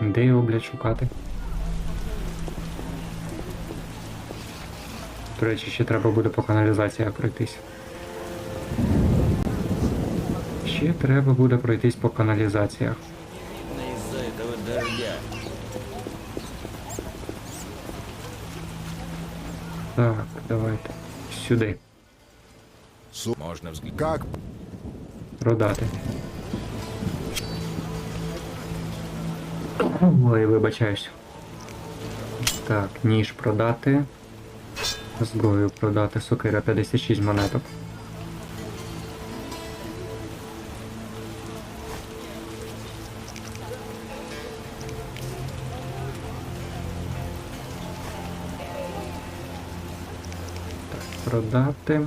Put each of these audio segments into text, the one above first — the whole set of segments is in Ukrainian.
Де його, блядь, шукати? До речі, ще треба буде по каналізації пройтись. Ще треба буде пройтись по каналізаціях. Так, давайте. Сюди. Можно взглянуть. Продати. Ой, вибачаюсь. Так, ніж продати. Зброю продати. Сокира 56 монеток. Так, продати.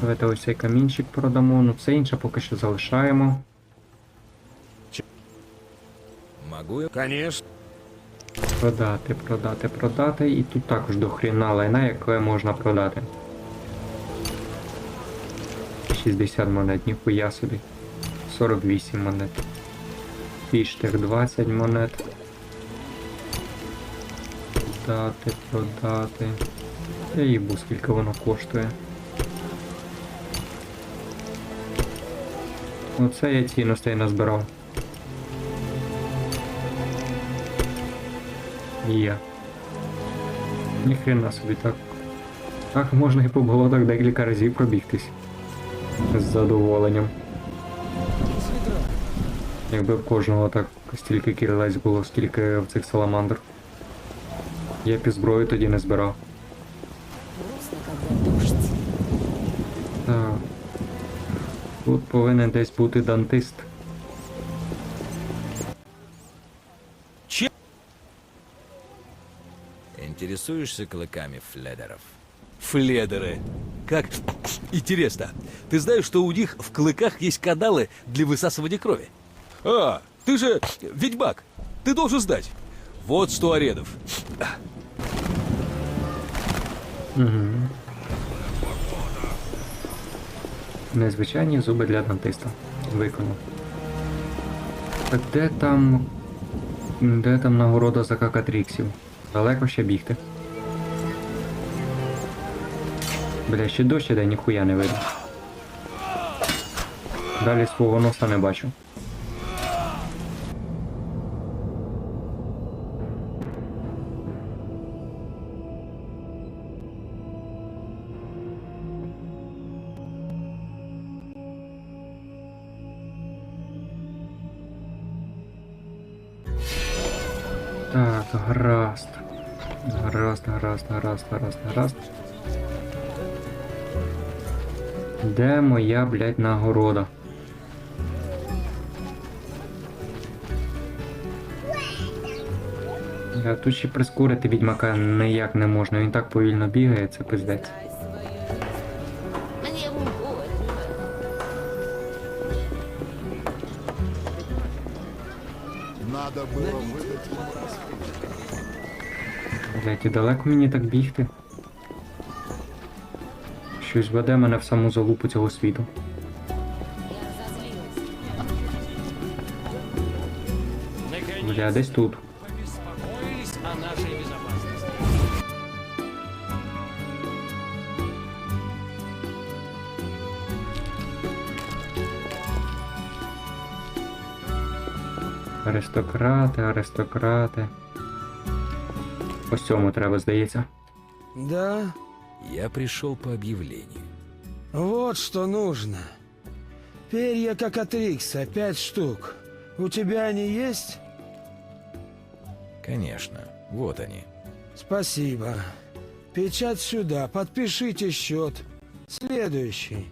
Давайте ось цей камінчик продамо. Ну це інше поки що залишаємо. Могу я? Конечно. Продати, продати, продати. І тут також до хріна лайна, яке можна продати. 60 монет, ніхуя собі. 48 монет. Фіштер 20 монет. Продати, продати. Я їбу, скільки воно коштує. Оце я цінностей назбирав. Є. Ніхрена собі так. Так можна і по болотах декілька разів пробігтись. З задоволенням. Якби в кожного так стільки кілець було, скільки в цих саламандр. Я б і зброю тоді не збирав. Так. Тут повинен десь бути дантист. Интересуешься клыками фледеров? Фледеры. Как интересно. Ты знаешь, что у них в клыках есть каналы для высасывания крови? А, ты же ведьмак. Ты должен знать. Вот сто аредов. Незвичайні зуби для дантиста. Виконав. Так де там. Де там нагорода за какатріксів? Далеко ще бігти. Бля, ще дощ іде, ніхуя не видно. Далі свого носа не бачу. Гаразд, гаразд, гаразд, гаразд. Де моя, блядь, нагорода? Я тут ще прискорити відьмака ніяк не можна, він так повільно бігає, це пиздець. Блять, і далеко мені так бігти. Щось веде мене в саму залупу цього світу. Бля, десь тут. Аристократи, аристократи. Ось цьому треба, здається. Да, Я пришел по объявлению. вот что нужно. Перья как от Рикса, пять штук. У тебя они есть? Конечно. Вот они. Спасибо. Печать сюда, подпишите счет. Следующий.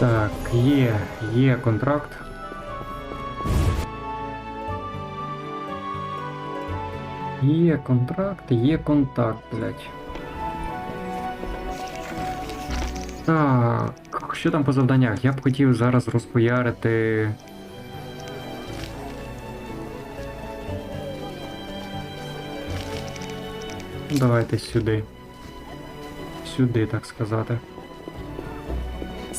Так, є, є контракт. Є контракт, є контакт, блядь. Так, що там по завданнях? Я б хотів зараз розпоярити. Давайте сюди. Сюди, так сказати.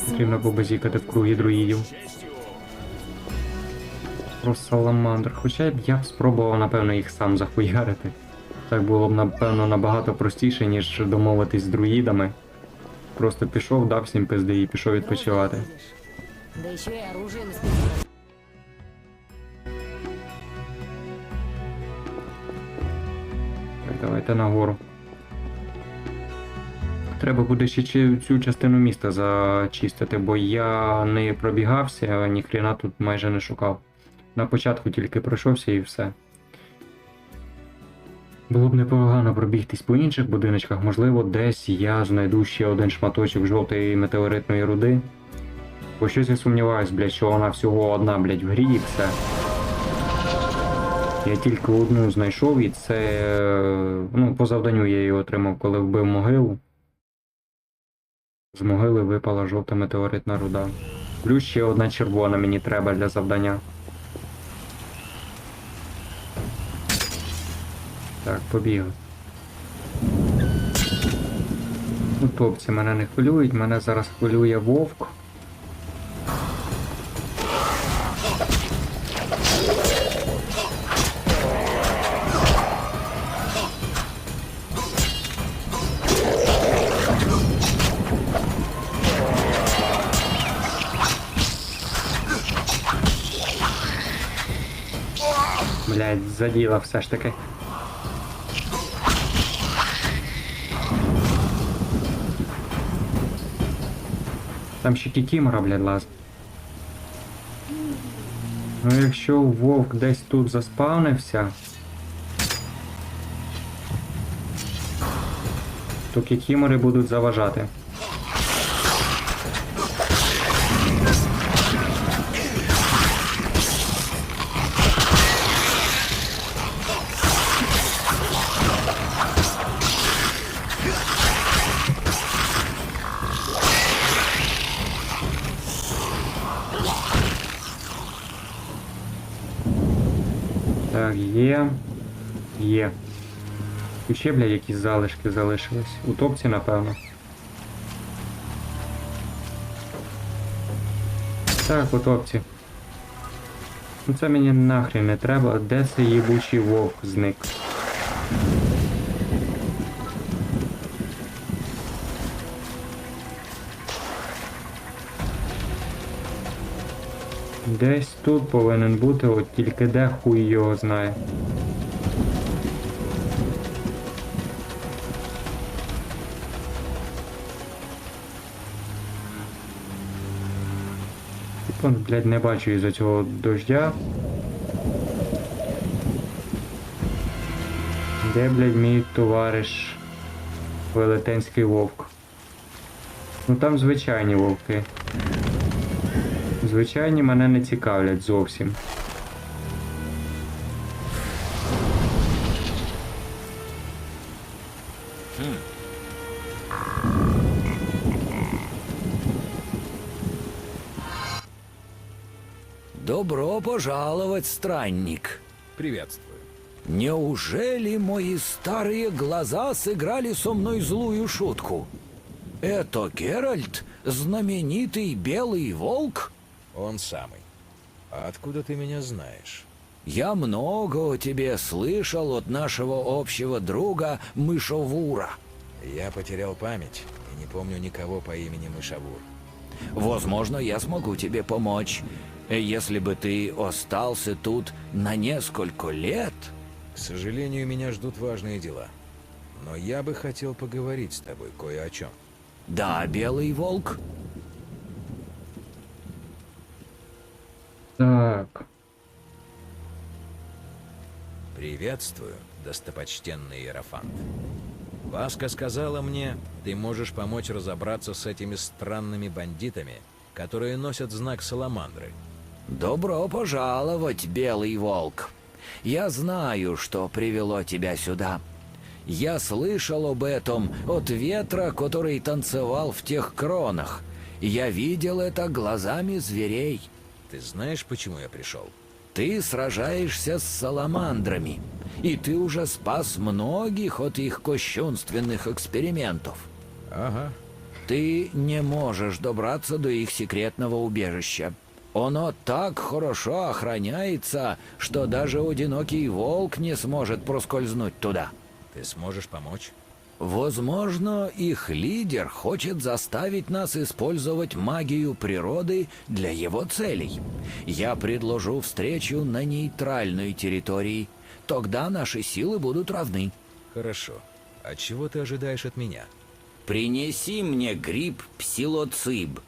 Потрібно побазікати в кругі друїдів. Про саламандр. Хоча б я б спробував, напевно, їх сам захуярити. Так було б, напевно, набагато простіше, ніж домовитись з друїдами. Просто пішов, дав всім пизди і пішов відпочивати. Да еще и оружие на спине. Так, давайте нагору. Треба буде ще цю частину міста зачистити, бо я не пробігався, ніхрена тут майже не шукав. На початку тільки пройшовся і все. Було б непогано пробігтись по інших будиночках, можливо, десь я знайду ще один шматочок жовтої метеоритної руди. Бо щось я сумніваюсь, блядь, що вона всього одна, блядь, в грі і все. Я тільки одну знайшов, і це. е, Ну, по завданню я її отримав, коли вбив могилу. З могили випала жовта метеоритна руда. Плюс ще одна червона мені треба для завдання. Так, побігли. Утопці мене не хвилюють, мене зараз хвилює вовк. Блять, заділа все ж таки. Там ще кікімора, блядь, лаз. Ну якщо вовк десь тут заспавнився, то кікімори будуть заважати. Є. Тут ще, бля, якісь залишки залишились. Утопці, напевно. Так, утопці. Ну це мені нахрен не треба. Де цей їбучий вовк зник? Десь тут повинен бути, от тільки де хуй його знає. Блядь, не бачу із-за цього дождя. Де, блядь, мій товариш Велетенський вовк? Ну там звичайні вовки. Звичайні мене не цікавлять зовсім. Пожаловать, странник. Приветствую. Неужели мои старые глаза сыграли со мной злую шутку? Это Геральт, знаменитый белый волк? Он самый. А откуда ты меня знаешь? Я много о тебе слышал от нашего общего друга Мышовура. Я потерял память и не помню никого по имени Мышавур. Возможно, я смогу тебе помочь. Если бы ты остался тут на несколько лет... К сожалению, меня ждут важные дела. Но я бы хотел поговорить с тобой кое о чем. Да, белый волк? Так. Приветствую, достопочтенный Иерофант. Васка сказала мне, ты можешь помочь разобраться с этими странными бандитами, которые носят знак Саламандры. Добро пожаловать, белый волк. Я знаю, что привело тебя сюда. Я слышал об этом от ветра, который танцевал в тех кронах. Я видел это глазами зверей. Ты знаешь, почему я пришел? Ты сражаешься с саламандрами, и ты уже спас многих от их кощунственных экспериментов. Ага. Ты не можешь добраться до их секретного убежища. Оно так хорошо охраняется, что даже одинокий волк не сможет проскользнуть туда. Ты сможешь помочь? Возможно, их лидер хочет заставить нас использовать магию природы для его целей. Я предложу встречу на нейтральной территории. Тогда наши силы будут равны. Хорошо. А чего ты ожидаешь от меня? Принеси мне гриб псилоциб.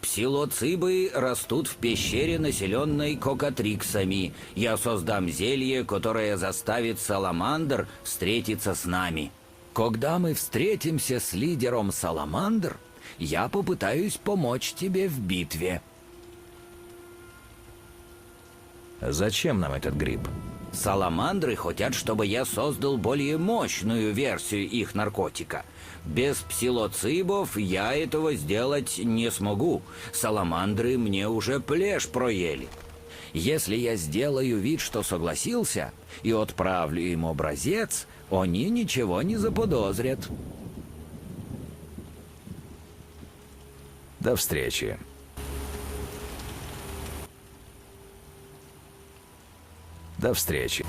Псилоцибы растут в пещере, населенной кокатриксами. Я создам зелье, которое заставит Саламандр встретиться с нами. Когда мы встретимся с лидером Саламандр, я попытаюсь помочь тебе в битве. Зачем нам этот гриб? Саламандры хотят, чтобы я создал более мощную версию их наркотика. Без псилоцибов я этого сделать не смогу. Саламандры мне уже плешь проели. Если я сделаю вид, что согласился, и отправлю им образец, они ничего не заподозрят. До встречи. До встречи.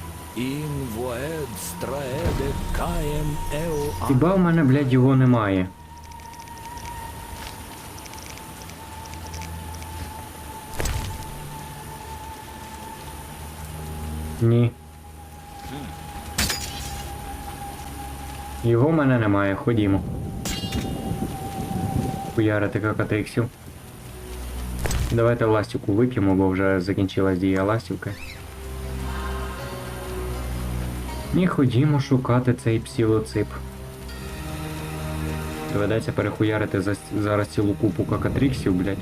Хіба в мене, блядь, його немає? Ні. Його в мене немає, ходімо. Хуярити какатриксів. Давайте ластівку вип'ємо, бо вже закінчилась дія ластівки. І ходімо шукати цей псилоцип. Доведеться перехуярити за, зараз цілу купу какатриксів, блядь.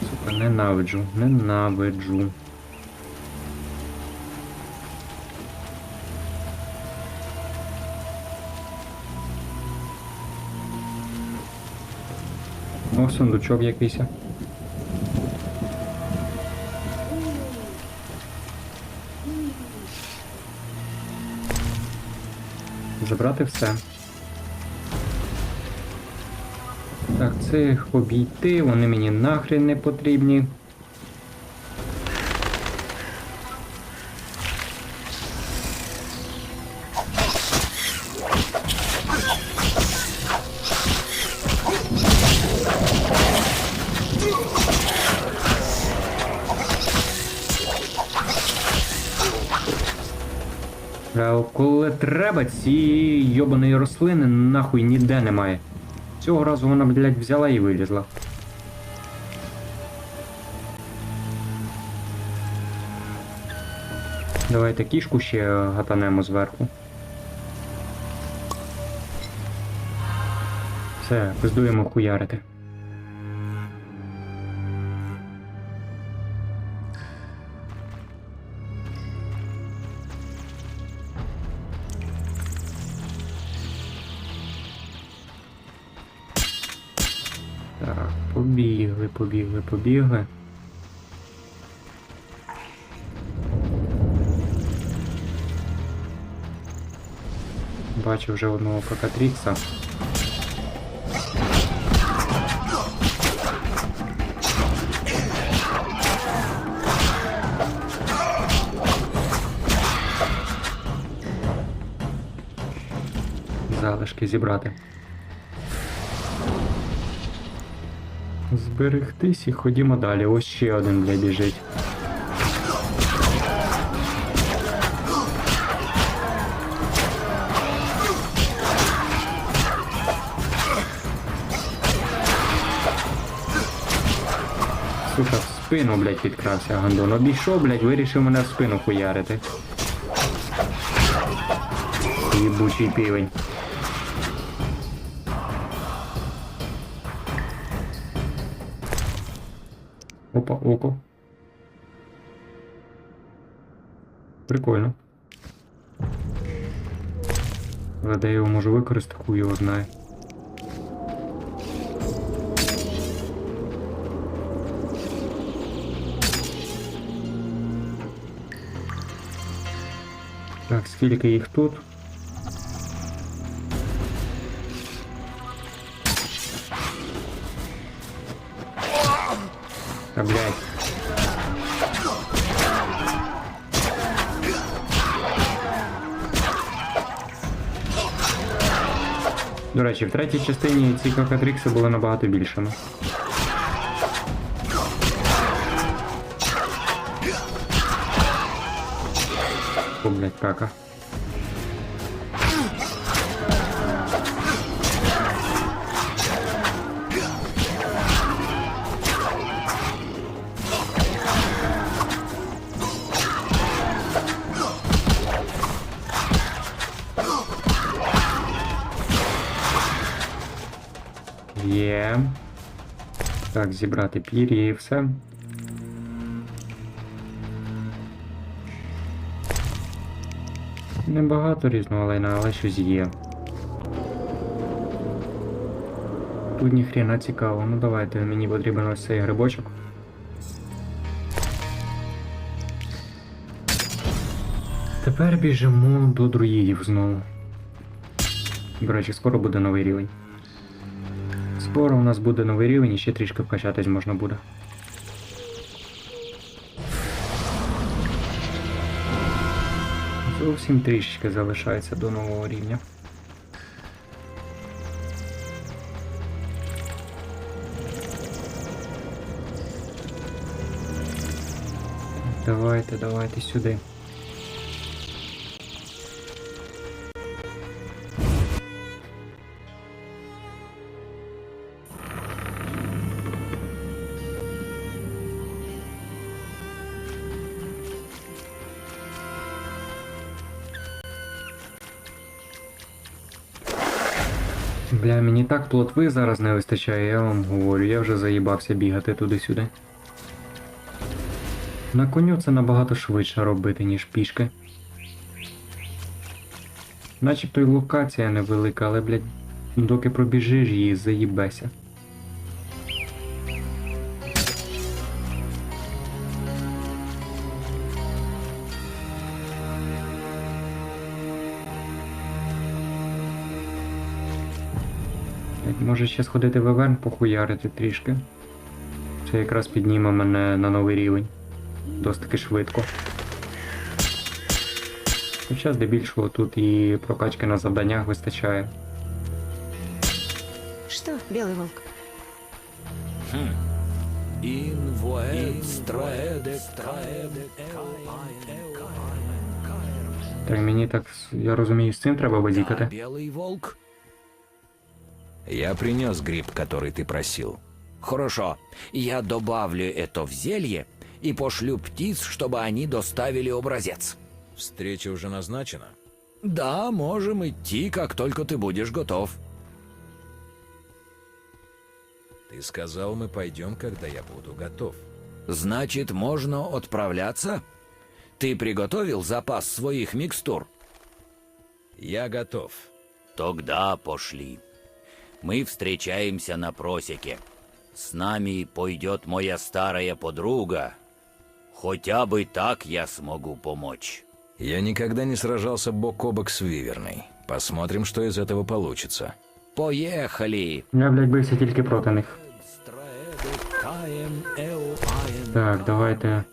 Сука, ненавиджу, ненавиджу. О, сундучок якийсь. Забрати все. Так, цих обійти, вони мені нахрен не потрібні. Коли треба, ці йобаної рослини нахуй ніде немає. Цього разу вона, блядь, взяла і вилізла. Давайте кішку ще гатанемо зверху. Все, пиздуємо хуярити. Побігли, побігли. Бачу вже одного Кокатрікса. Залишки зібрати. Зберегтись і ходімо далі. Ось ще один бля біжить. Сука, в спину, блядь, підкрався гандон. Обійшов, блядь, вирішив мене в спину хуярити. Єбучий півень. Опа, око. Прикольно. Але де я його можу використати, хуй його знає. Так, скільки їх тут? Та блядь. До речі, в третій частині ці кокатрікси були набагато більшими. О, блядь, кака. Є. Так, зібрати пір'я і все. Небагато різного лайна, але щось є. Тут ніхрена цікаво. Ну давайте, мені потрібен ось цей грибочок. Тепер біжимо до друїдів знову. До речі, скоро буде новий рівень. Скоро у нас буде новий рівень і ще трішки вкачатись можна буде. Зовсім трішечки залишається до нового рівня. Давайте, давайте сюди. Так плотви зараз не вистачає, я вам говорю, я вже заїбався бігати туди-сюди. На коню це набагато швидше робити, ніж пішки. Начебто й локація невелика, але, блядь, доки пробіжиш її, заїбеся. Може ще сходити в Еверн похуярити трішки. Це якраз підніме мене на новий рівень. Досить таки швидко. Хоча здебільшого тут і прокачки на завданнях вистачає. Что, белый волк? Так мені так, я розумію, з цим треба базікати. Белый волк? Я принес гриб, который ты просил. Хорошо, я добавлю это в зелье и пошлю птиц, чтобы они доставили образец. Встреча уже назначена? Да, можем идти, как только ты будешь готов. Ты сказал, мы пойдем, когда я буду готов. Значит, можно отправляться? Ты приготовил запас своих микстур? Я готов. Тогда пошли Мы встречаемся на просеке. С нами пойдет моя старая подруга. Хотя бы так я смогу помочь. Я никогда не сражался бок о бок с Виверной. Посмотрим, что из этого получится. Поехали! Я, блядь, бився тільки проти них. Так, давайте.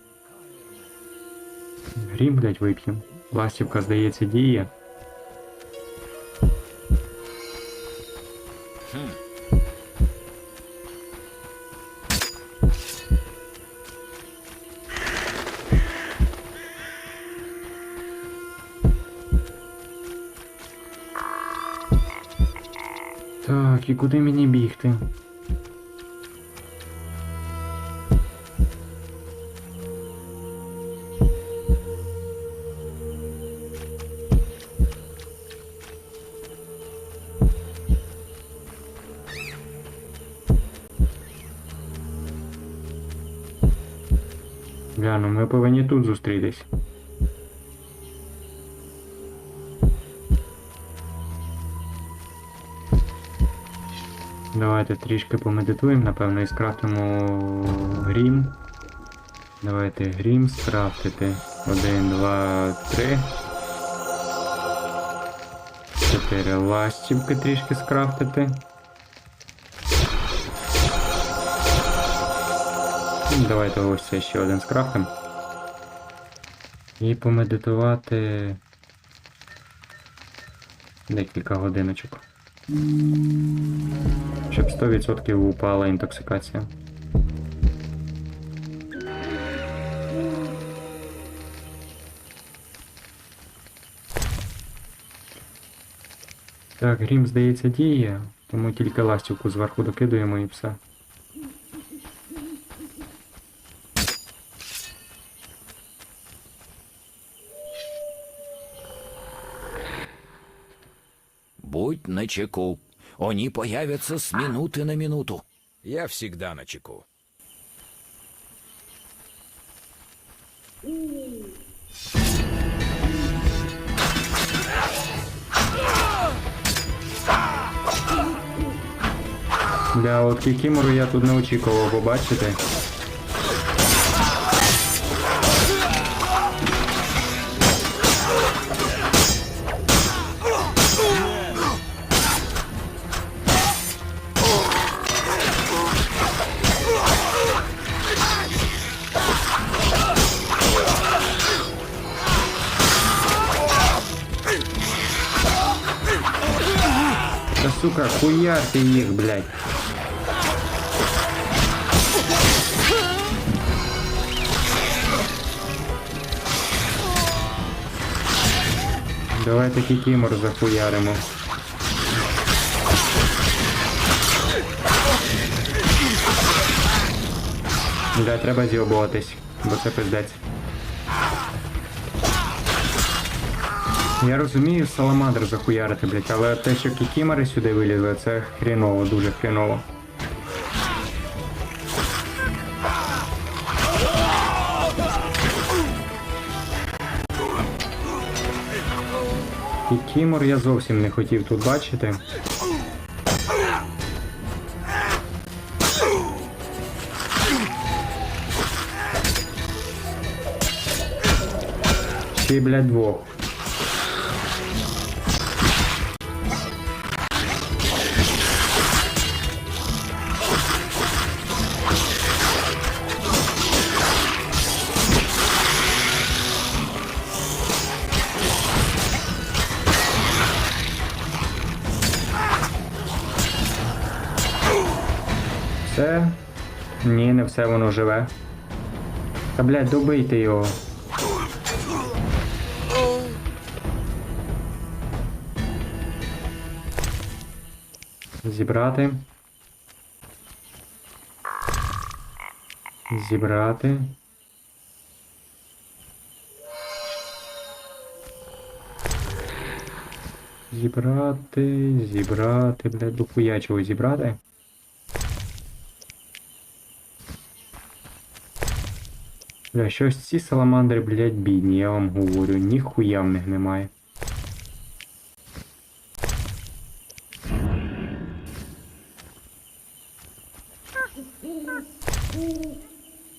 Грім, блядь, вип'ємо. Ластівка, здається, діє. Так, і куди мені бігти? Бля, ну ми повинні тут зустрітись. Давайте трішки помедитуємо, напевно, і скрафтимо грім. Давайте грім скрафтити. Один, два, три. Чотири ластівки трішки скрафтити. Ну, Давайте ось це ще один скрафтим. І помедитувати декілька годиночок. Щоб 100% упала інтоксикація. Так, грім, здається, діє, тому тільки ластівку зверху докидуємо і все. Будь начеку. Они появятся с минуты на минуту. Я всегда на чеку. Бля, от кікімору я тут не очікував побачити. Хуярте їх, блядь. Давайте кікімор захуяримо. Бля, треба з'єбуватись, бо це пиздець. Я розумію саламандр захуярити, блять, але те, що кікімори сюди вилізли, це хріново, дуже хріново. Кікімор я зовсім не хотів тут бачити. Ще блядь, двох. Все воно живе. Та блядь, добийте його. Зібрати. Зібрати. Зібрати, зібрати, блядь, дохуя зібрати. Бля, щось ці саламандри, блядь, бідні, я вам говорю, ніхуя в них немає.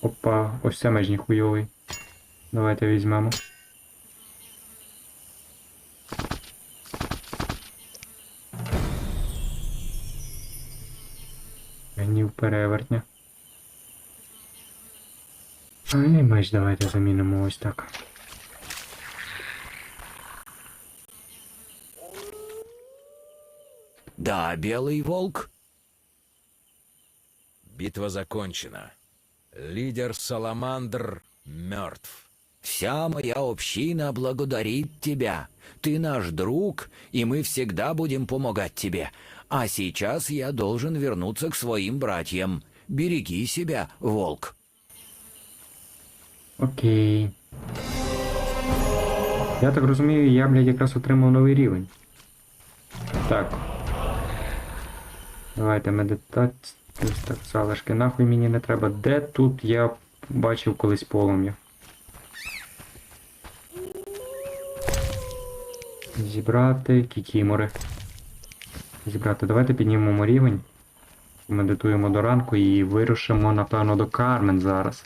Опа, ось це меж ніхуйовий. Давайте візьмемо. І меч давайте замінимо ось так. Да, белый волк? Битва закончена. Лидер Саламандр мертв. Вся моя община благодарит тебя. Ты наш друг, и мы всегда будем помогать тебе. А сейчас я должен вернуться к своим братьям. Береги себя, волк. Окей. Я так розумію, я, блядь, якраз отримав новий рівень. Так. Давайте медитацію. Так, залишки. Нахуй мені не треба. Де тут я бачив колись полум'я? Зібрати кікімори. Зібрати. Давайте піднімемо рівень. Медитуємо до ранку і вирушимо, напевно, до Кармен зараз.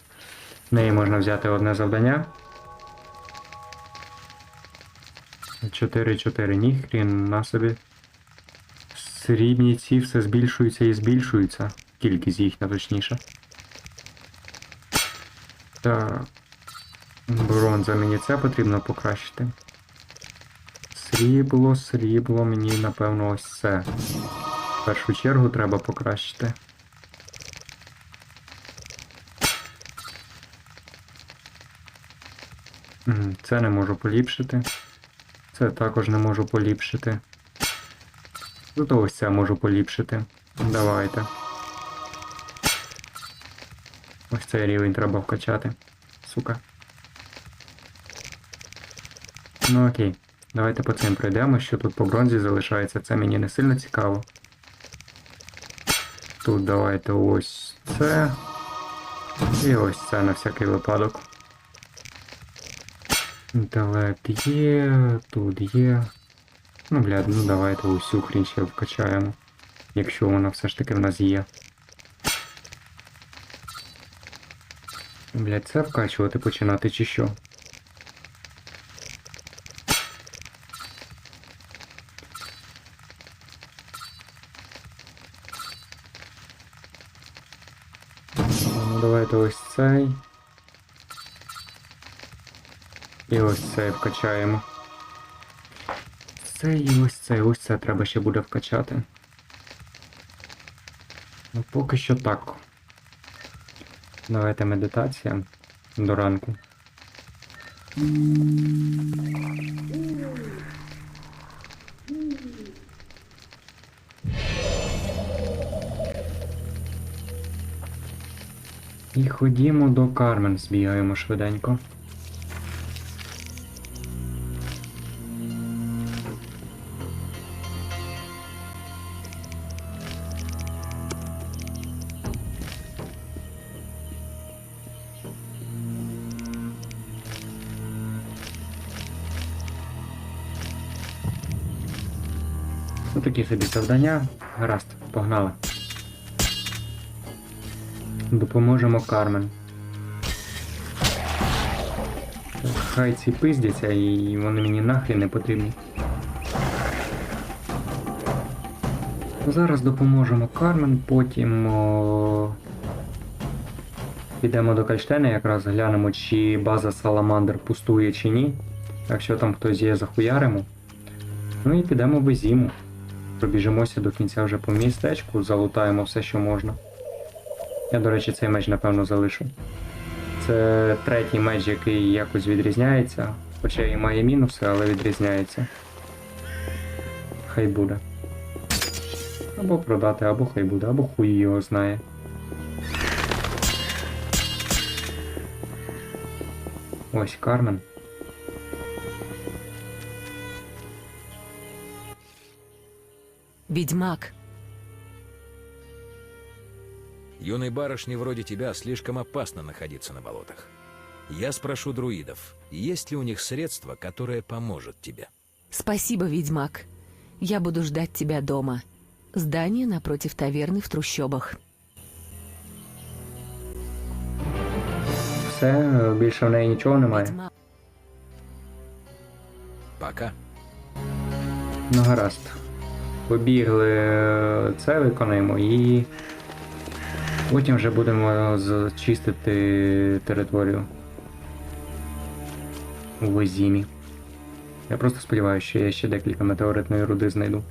В неї можна взяти одне завдання. 4-4 ніхрін на собі. Срібні ці все збільшуються і збільшуються. Кількість їхня точніше. Так. Бронза мені це потрібно покращити. Срібло, срібло, мені напевно ось це. В першу чергу треба покращити. Це не можу поліпшити. Це також не можу поліпшити. Зато ось це можу поліпшити. Давайте. Ось цей рівень треба вкачати. Сука. Ну окей. Давайте по цим пройдемо, що тут по бронзі залишається. Це мені не сильно цікаво. Тут давайте ось це. І ось це на всякий випадок. Інтелект є, тут є. Ну, блядь, ну давайте усю хрінь ще вкачаємо. Якщо вона все ж таки в нас є. Блядь, це вкачувати починати чи що? Ну, давайте ось цей. І ось вкачаємо. Це і ось це, ось це треба ще буде вкачати. Ну, поки що так. Давайте медитація до ранку. І ходімо до Кармен, збігаємо швиденько. Такі собі завдання. Гаразд, погнали. Допоможемо Кармен. Хай ці пиздяться і вони мені нахрен не потрібні. Зараз допоможемо Кармен, потім о... підемо до Кальштейна, якраз глянемо, чи база Саламандр пустує чи ні. Якщо там хтось є, захуяримо. Ну і підемо в Езіму. Пробіжимося до кінця вже по містечку, залутаємо все, що можна. Я, до речі, цей меч, напевно, залишу. Це третій меч, який якось відрізняється. Хоча і має мінуси, але відрізняється. Хай буде. Або продати, або хай буде, або хуй його знає. Ось Кармен. Ведьмак, Юной барышне вроде тебя слишком опасно находиться на болотах. Я спрошу друидов, есть ли у них средство, которое поможет тебе. спасибо, ведьмак. Я буду ждать тебя дома. Здание напротив таверны в трущобах. Все, більше в неї нічого немає. Пока. Ну гаразд. Побігли е, це виконаємо і потім вже будемо зчистити територію у Возімі. Я просто сподіваюся, що я ще декілька метеоритної руди знайду.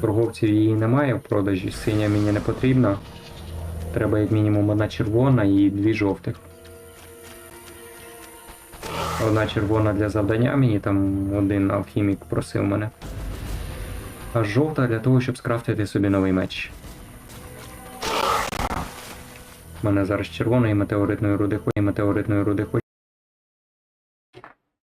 Торговців її немає в продажі, синя мені не потрібна. Треба як мінімум одна червона і дві жовтих. Одна червона для завдання, мені там один алхімік просив мене. А жовта для того, щоб скрафтити собі новий меч. У мене зараз червоної метеоритної руди, і метеоритної руди